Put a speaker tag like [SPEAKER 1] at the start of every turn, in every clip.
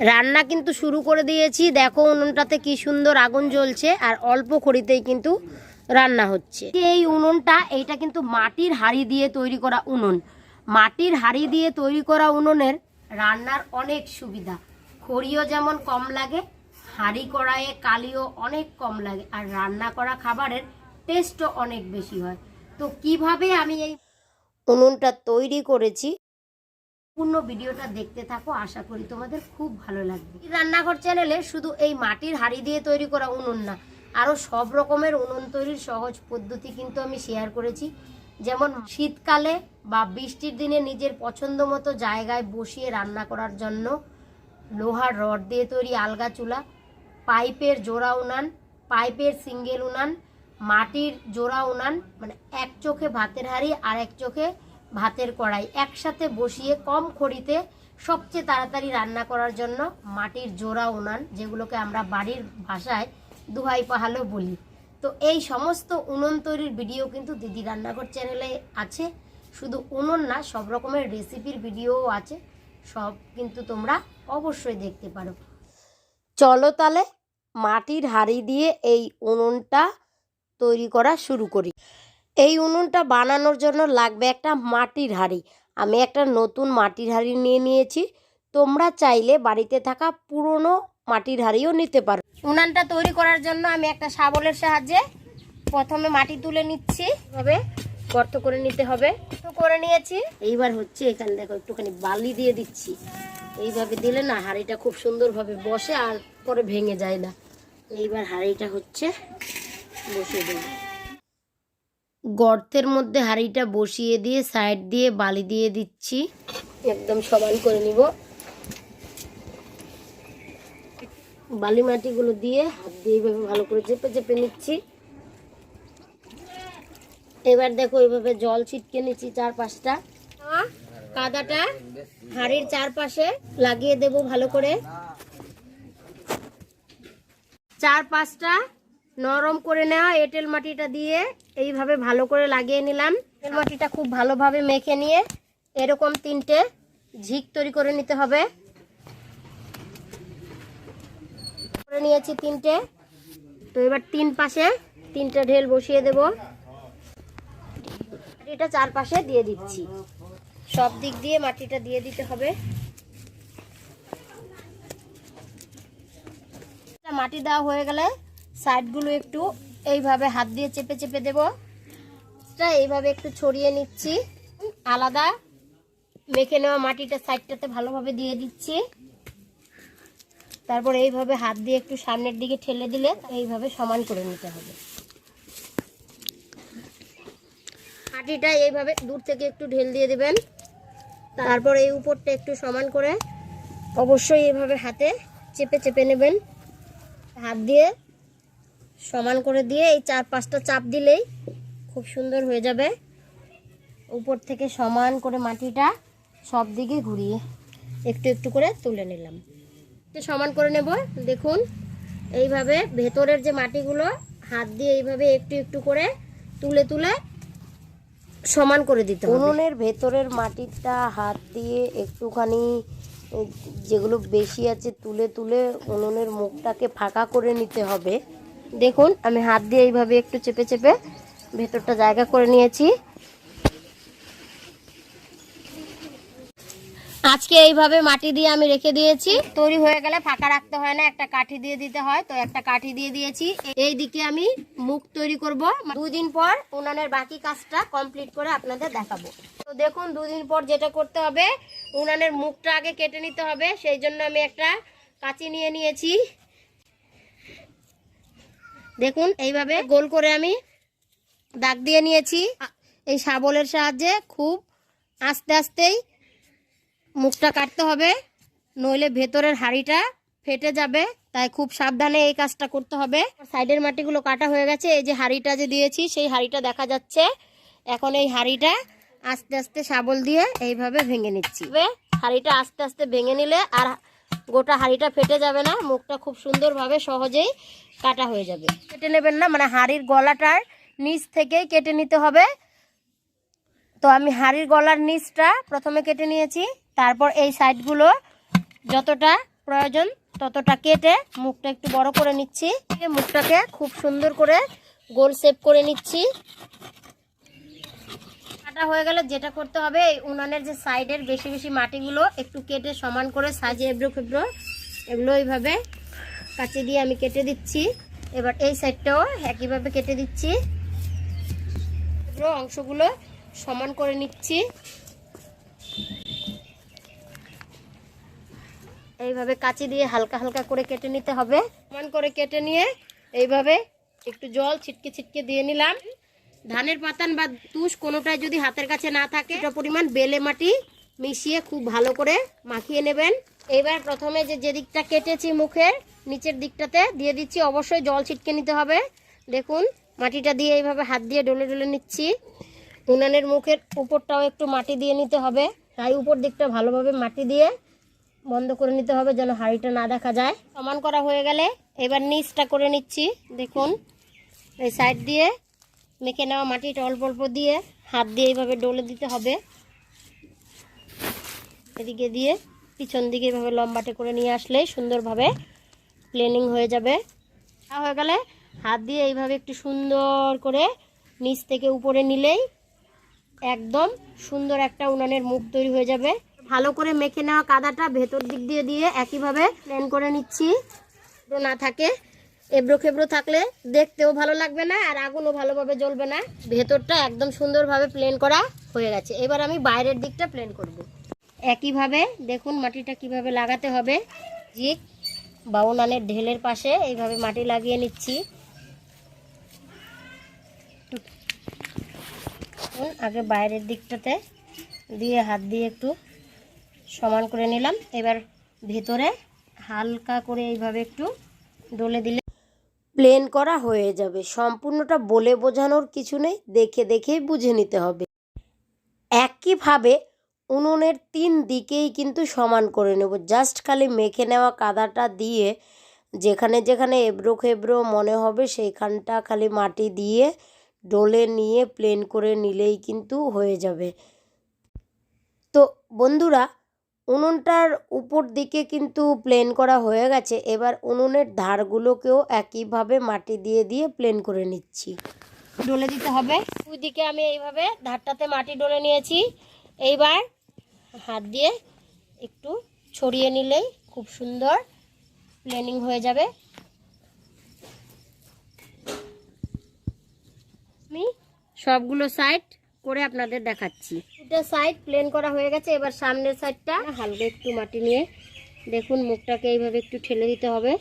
[SPEAKER 1] রান্না কিন্তু শুরু করে দিয়েছি। দেখো উনুনটাতে কি সুন্দর আগুন জ্বলছে আর অল্প খড়িতেই কিন্তু রান্না হচ্ছে। এই উনুনটা, এইটা কিন্তু মাটির হাঁড়ি দিয়ে তৈরি করা উনুন। মাটির হাড়ি দিয়ে তৈরি করা উনুনের রান্নার অনেক সুবিধা। খড়িও যেমন কম লাগে, হাঁড়ি কড়াইয়ে কালিও অনেক কম লাগে আর রান্না করা খাবারের টেস্টও অনেক বেশি হয়। তো কীভাবে আমি এই উনুনটা তৈরি করেছি পূর্ণ ভিডিওটা দেখতে থাকো, আশা করি তোমাদের খুব ভালো লাগবে। রান্নাঘর চ্যানেলে শুধু এই মাটির হাঁড়ি দিয়ে তৈরি করা উনুন না আরও সব রকমের উনুন তৈরির সহজ পদ্ধতি কিন্তু আমি শেয়ার করেছি। যেমন শীতকালে বা বৃষ্টির দিনে নিজের পছন্দ মতো জায়গায় বসিয়ে রান্না করার জন্য লোহার রড দিয়ে তৈরি আলগা চুলা, পাইপের জোড়া উনান, পাইপের সিঙ্গেল উনান, মাটির জোড়া উনান মানে এক চোখে ভাতের হাঁড়ি আর এক চোখে ভাতের কড়াই একসাথে বসিয়ে কম খড়িতে সবচেয়ে তাড়াতাড়ি রান্না করার জন্য মাটির জোড়া উনান, যেগুলোকে আমরা বাড়ির ভাষায় দুহাই পাহালো বলি। তো এই সমস্ত উনুন তৈরির ভিডিও কিন্তু দিদি রান্নাঘর চ্যানেলে আছে। শুধু উনুন না, সব রকমের রেসিপির ভিডিওও আছে। সব কিন্তু তোমরা অবশ্যই দেখতে পারো। চলো তাহলে মাটির হাড়ি দিয়ে এই উনুনটা তৈরি করা শুরু করি। এই উনুনটা বানানোর জন্য লাগবে একটা মাটির হাঁড়ি। আমি একটা নতুন মাটির হাঁড়ি নিয়ে নিয়েছি। তোমরা চাইলে বাড়িতে থাকা পুরনো মাটির হাঁড়িও নিতে পারো। উনানটা তৈরি করার জন্য আমি একটা শাবলের সাহায্যে প্রথমে মাটি তুলে নিচ্ছি। এভাবে গর্ত করে নিতে হবে। করে নিয়েছি। এইবার হচ্ছে এখানে দেখো একটুখানি বালি দিয়ে দিচ্ছি। এইভাবে দিলে না হাঁড়িটা খুব সুন্দরভাবে বসে আর পরে ভেঙে যায় না। এইবার হাঁড়িটা হচ্ছে বসে দেবো গর্তের মধ্যে হাঁড়িটা বসিয়ে দিয়ে, সাইড দিয়ে বালি দিয়ে দিচ্ছি। একদম সমান করে নিব। বালি মাটিগুলো দিয়ে হাত দিয়ে এইভাবে ভালো করে চেপে চেপে নিচ্ছি। এবার দেখো এইভাবে জল ছিটকে নিচ্ছি চার পাঁচটা কাদাটা হাড়ির চারপাশে লাগিয়ে দেব ভালো করে। চার পাঁচটা নরম করে নেওয়া এঁটেল মাটিটা দিয়ে এইভাবে ভালো করে লাগিয়ে নিলাম। এঁটেল মাটিটা খুব ভালোভাবে মেখে নিয়ে এরকম তিনটে ঝিক তৈরি করে নিতে হবে। করে নিয়েছি তিনটে। তো এবার তিন পাশে তিনটে ঢেল বসিয়ে দেব। মাটিটা চারপাশে দিয়ে দিচ্ছি। সব দিক দিয়ে মাটিটা দিয়ে দিতে হবে। মাটি দেওয়া হয়ে গেলে সাইডগুলো একটু এইভাবে হাত দিয়ে চেপে চেপে দেব। এইভাবে একটু ছড়িয়ে নিচ্ছি। আলাদা মেখে নেওয়া মাটিটা সাইডটাতে ভালোভাবে দিয়ে দিচ্ছি। তারপর এইভাবে হাত দিয়ে একটু সামনের দিকে ঠেলে দিলে এইভাবে সমান করে নিতে হবে। মাটিটা এইভাবে দূর থেকে একটু ঢেল দিয়ে দেবেন। তারপর এই উপরটা একটু সমান করে অবশ্যই এইভাবে হাতে চেপে চেপে নেবেন। হাত দিয়ে সমান করে দিয়ে এই চার পাঁচটা চাপ দিলেই খুব সুন্দর হয়ে যাবে। উপর থেকে সমান করে মাটিটা সব দিকে ঘুরিয়ে একটু একটু করে তুলে নিলাম। সমান করে নেব, দেখুন। এইভাবে ভেতরের যে মাটিগুলো, হাত দিয়ে এইভাবে একটু একটু করে তুলে তুলে সমান করে দিতে উনুনের ভেতরের মাটিটা হাত দিয়ে একটুখানি, যেগুলো বেশি আছে, তুলে তুলে উনুনের মুখটাকে ফাঁকা করে নিতে হবে। দেখুন, আমি হাত দিয়ে এইভাবে একটু চেপে চেপে ভেতরটা জায়গা করে নিয়েছি। আজকে এইভাবে মাটি দিয়ে আমি রেখে দিয়েছি। তৈরি হয়ে গেলে ফাঁকা রাখতে হয় না, একটা কাঠি দিয়ে দিতে হয়। তো একটা কাঠি দিয়ে দিয়েছি। এই দিকে আমি মুখ তৈরি করব। দুদিন পর উনানের বাকি কাজটা কমপ্লিট করে আপনাদের দেখাবো। তো দেখুন, দুদিন পর যেটা করতে হবে, উনানের মুখটা আগে কেটে নিতে হবে। সেই জন্য আমি একটা কাঁচি নিয়ে নিয়েছি। দেখুন, এইভাবে গোল করে আমি দাগ দিয়ে নিয়েছি। এই শাবলের সাহায্যে খুব আস্তে আস্তেই মুখটা কাটতে হবে, নইলে ভেতরের হাঁড়িটা ফেটে যাবে। তাই খুব সাবধানে এই কাজটা করতে হবে। সাইডের মাটিগুলো কাটা হয়ে গেছে, এই যে হাঁড়িটা যে দিয়েছি, সেই হাঁড়িটা দেখা যাচ্ছে। এখন এই হাঁড়িটা আস্তে আস্তে শাবল দিয়ে এইভাবে ভেঙে নিচ্ছি। হাঁড়িটা আস্তে আস্তে ভেঙে নিলে আর গোটা হাঁড়িটা ফেটে যাবে না, মুখটা খুব সুন্দরভাবে সহজেই কাটা হয়ে যাবে। কেটে নেবেন না মানে হাঁড়ির গলাটার নিচ থেকেই কেটে নিতে হবে। তো আমি হাঁড়ির গলার নিচটা প্রথমে কেটে নিয়েছি, তারপর এই সাইডগুলো যতটা প্রয়োজন ততটা কেটে মুখটা একটু বড় করে নিচ্ছি। মুখটাকে খুব সুন্দর করে গোল শেপ করে নিচ্ছি। কাটা হয়ে গেলে যেটা করতে হবে, এই উনানের যে সাইডের বেশি বেশি মাটিগুলো একটু কেটে সমান করে সাজিয়ে এবড়ো ফেবড়ো এগুলো এইভাবে কাঁচি দিয়ে আমি কেটে দিচ্ছি। এবার এই সাইডটাও একইভাবে কেটে দিচ্ছি। অংশগুলো সমান করে নিচ্ছি। এইভাবে কাঁচি দিয়ে হালকা হালকা করে কেটে নিতে হবে। সমান করে কেটে নিয়ে এইভাবে একটু জল ছিটকে ছিটকে দিয়ে নিলাম। ধানের পাতান বা তুষ কোনোটাই যদি হাতের কাছে না থাকে এটা পরিমাণ বেলে মাটি মিশিয়ে খুব ভালো করে মাখিয়ে নেবেন। এবার প্রথমে যে যে দিকটা কেটেছি মুখের নিচের দিকটাতে দিয়ে দিচ্ছি। অবশ্যই জল ছিটকে নিতে হবে। দেখুন, মাটিটা দিয়ে এইভাবে হাত দিয়ে ডলে ডলে নিচ্ছি। উনানের মুখের উপরটাও একটু মাটি দিয়ে নিতে হবে। তাই উপর দিকটা ভালোভাবে মাটি দিয়ে বন্ধ করে নিতে হবে যেন হাঁড়িটা না দেখা যায়। সমান করা হয়ে গেলে এবার নিচটা করে নিচ্ছি। দেখুন, এই সাইড দিয়ে মেখে নেওয়া মাটিটা অল্প অল্প দিয়ে হাত দিয়ে এইভাবে ডলে দিতে হবে। এদিকে দিয়ে পিছন দিকে এইভাবে লম্বাটে করে নিয়ে আসলেই সুন্দরভাবে প্লেনিং হয়ে যাবে। তা হয়ে গেলে হাত দিয়ে এইভাবে একটু সুন্দর করে নিচ থেকে উপরে নিলেই একদম সুন্দর একটা উনানের মুখ তৈরি হয়ে যাবে। ভালো করে মেখে নেওয়া কাদাটা ভেতর দিক দিয়ে দিয়ে একইভাবে প্লেন করে নিচ্ছি। না থাকে এবড়ো খেবড়ো থাকলে দেখতেও ভালো লাগবে না আর আগুনও ভালোভাবে জ্বলবে না। ভেতরটা একদম সুন্দরভাবে প্লেন করা হয়ে গেছে। এবার আমি বাইরের দিকটা প্লেন করব। একইভাবে দেখুন মাটিটা কীভাবে লাগাতে হবে। জিক বাউনানের ঢেলের পাশে এইভাবে মাটি লাগিয়ে নিচ্ছি। আগে বাইরের দিকটাতে দিয়ে হাত দিয়ে একটু সমান করে নিলাম। এবার ভেতরে হালকা করে এইভাবে একটু ডলে দিলে প্লেন করা হয়ে যাবে। সম্পূর্ণটা বলে বোঝানোর কিছু নেই, দেখে দেখেই বুঝে নিতে হবে। একইভাবে উনুনের তিন দিকেই কিন্তু সমান করে নেব। জাস্ট খালি মেখে নেওয়া কাদাটা দিয়ে যেখানে যেখানে এবড়ো খেবড়ো মনে হবে সেইখানটা খালি মাটি দিয়ে ডলে নিয়ে প্লেন করে নিলেই কিন্তু হয়ে যাবে। তো বন্ধুরা উনুনটার উপর দিকে কিন্তু প্লেন করা হয়ে গেছে। এবার উনুনের ধারগুলোকেও একইভাবে মাটি দিয়ে দিয়ে প্লেন করে নিচ্ছি। ডলে দিতে হবে। দুই দিকে আমি এইভাবে ধারটাতে মাটি ডলে নিয়েছি। এইবার হাত দিয়ে একটু ছড়িয়ে নিলেই খুব সুন্দর প্লেনিং হয়ে যাবে। আমি সবগুলো সাইড করে আপনাদের দেখাচ্ছি। দুটো সাইড প্লেন করা হয়ে গেছে, এবার সামনের সাইডটা হালকা একটু মাটি নিয়ে দেখুন মুখটাকে এইভাবে একটু ঠেলে দিতে হবে।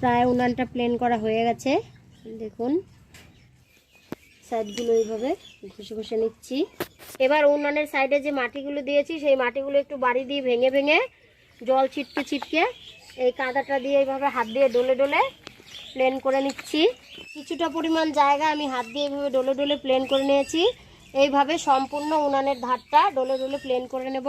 [SPEAKER 1] প্রায় উনানটা প্লেন করা হয়ে গেছে, দেখুন। সাইডগুলো এইভাবে ঘষে ঘষে নিচ্ছি। এবার উনানের সাইডে যে মাটিগুলো দিয়েছি, সেই মাটিগুলো একটু বাড়ি দিয়ে ভেঙে ভেঙে জল ছিটকে ছিটকে এই কাদাটা দিয়ে এইভাবে হাত দিয়ে ডলে ডলে প্লেন করে নিচ্ছি। কিছুটা পরিমাণ জায়গা আমি হাত দিয়ে এইভাবে ডলে ডলে প্লেন করে নিয়েছি। এইভাবে সম্পূর্ণ উনানের ধারটা ডলে ডলে প্লেন করে নেব।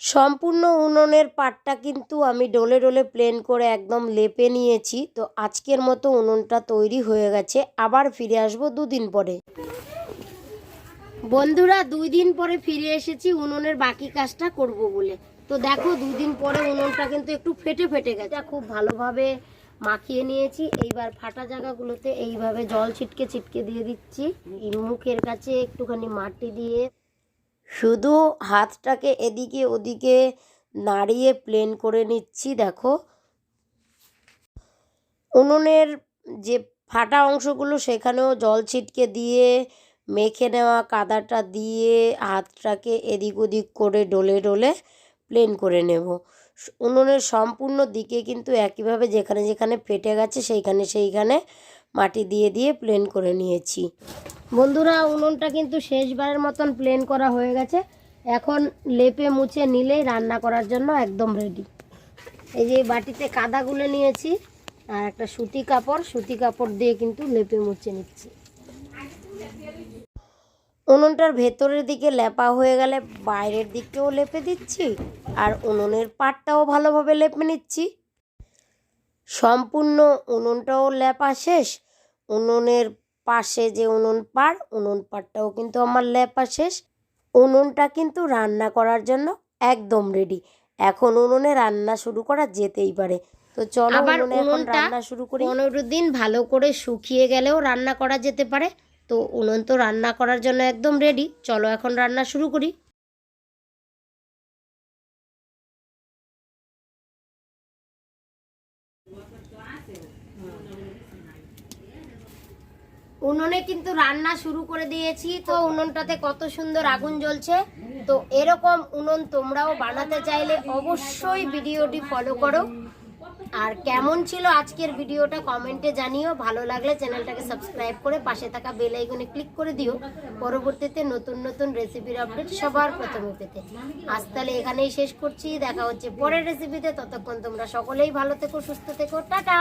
[SPEAKER 1] সম্পূর্ণ উনুনের পাটটা কিন্তু আমি ডলে ডলে প্লেন করে একদম লেপে নিয়েছি। তো আজকের মতো উনুনটা তৈরি হয়ে গেছে। আবার ফিরে আসব দুদিন পরে। বন্ধুরা, দুই দিন পরে ফিরে এসেছি। উনুনের বাকি কাজটা করব বলে। তো দেখো দুই দিন পরে উনুনটা কিন্তু একটু ফেটে ফেটে গেছে। খুব ভালোভাবে মাখিয়ে নিয়েছি। এইবার ফাটা জায়গাগুলোতে এইভাবে জল ছিটকে ছিটকে দিয়ে দিচ্ছি। মুখের কাছে একটুখানি মাটি দিয়ে। শুধু হাতটাকে এদিকে ওদিকে নাড়িয়ে প্লেন করে নিচ্ছি, দেখো। উনুনের যে ফাটা অংশগুলো, সেখানেও জল ছিটকে দিয়ে মেখে নেওয়া কাদাটা দিয়ে হাতটাকে এদিক ওদিক করে ডলে ডলে প্লেন করে নেব। উনুনের সম্পূর্ণ দিকে কিন্তু একইভাবে যেখানে যেখানে ফেটে গেছে সেইখানে সেইখানে মাটি দিয়ে দিয়ে প্লেন করে নিয়েছি। বন্ধুরা, উনুনটা কিন্তু শেষবারের মতন প্লেন করা হয়ে গেছে। এখন লেপে মুছে নিলেই রান্না করার জন্য একদম রেডি এই যে বাটিতে কাদা গুলে নিয়েছি আর একটা সুতি কাপড় সুতি কাপড় দিয়ে কিন্তু লেপে মুছে নিচ্ছি। উনুনটার ভেতরের দিকে লেপা হয়ে গেলে বাইরের দিকটাও লেপে দিচ্ছি আর উনুনের পাটটাও ভালোভাবে লেপে নিচ্ছি। সম্পূর্ণ উনুনটাও লেপা শেষ। উনুনের পাশে যে উনুন পাড় উনুন পাড়টাও কিন্তু আমার লেপা শেষ। উনুনটা কিন্তু রান্না করার জন্য একদম রেডি এখন উনুনে রান্না শুরু করা যেতেই পারে। তো চলো
[SPEAKER 2] আবার উনুনটা
[SPEAKER 1] রান্না শুরু করি।
[SPEAKER 2] পনেরো দিন ভালো করে শুকিয়ে গেলেও রান্না করা যেতে পারে। তো উনুন তো রান্না করার জন্য একদম রেডি চলো এখন রান্না শুরু করি।
[SPEAKER 1] উনুনে কিন্তু রান্না শুরু করে দিয়েছি। তো উনুনটাতে কত সুন্দর আগুন জ্বলছে। তো এরকম উনুন তোমরাও বানাতে চাইলে অবশ্যই ভিডিওটি ফলো করো। আর কেমন ছিল আজকের ভিডিওটা কমেন্টে জানিও। ভালো লাগলে চ্যানেলটাকে সাবস্ক্রাইব করে পাশে থাকা বেল আইকনে ক্লিক করে দিও। পরবর্তীতে নতুন নতুন রেসিপির আপডেট সবার প্রথমে পেতে। আজ তাহলে এখানেই শেষ করছি। দেখা হচ্ছে পরের রেসিপিতে ততক্ষণ তোমরা সকলেই ভালো থেকো, সুস্থ থেকো। টাটা!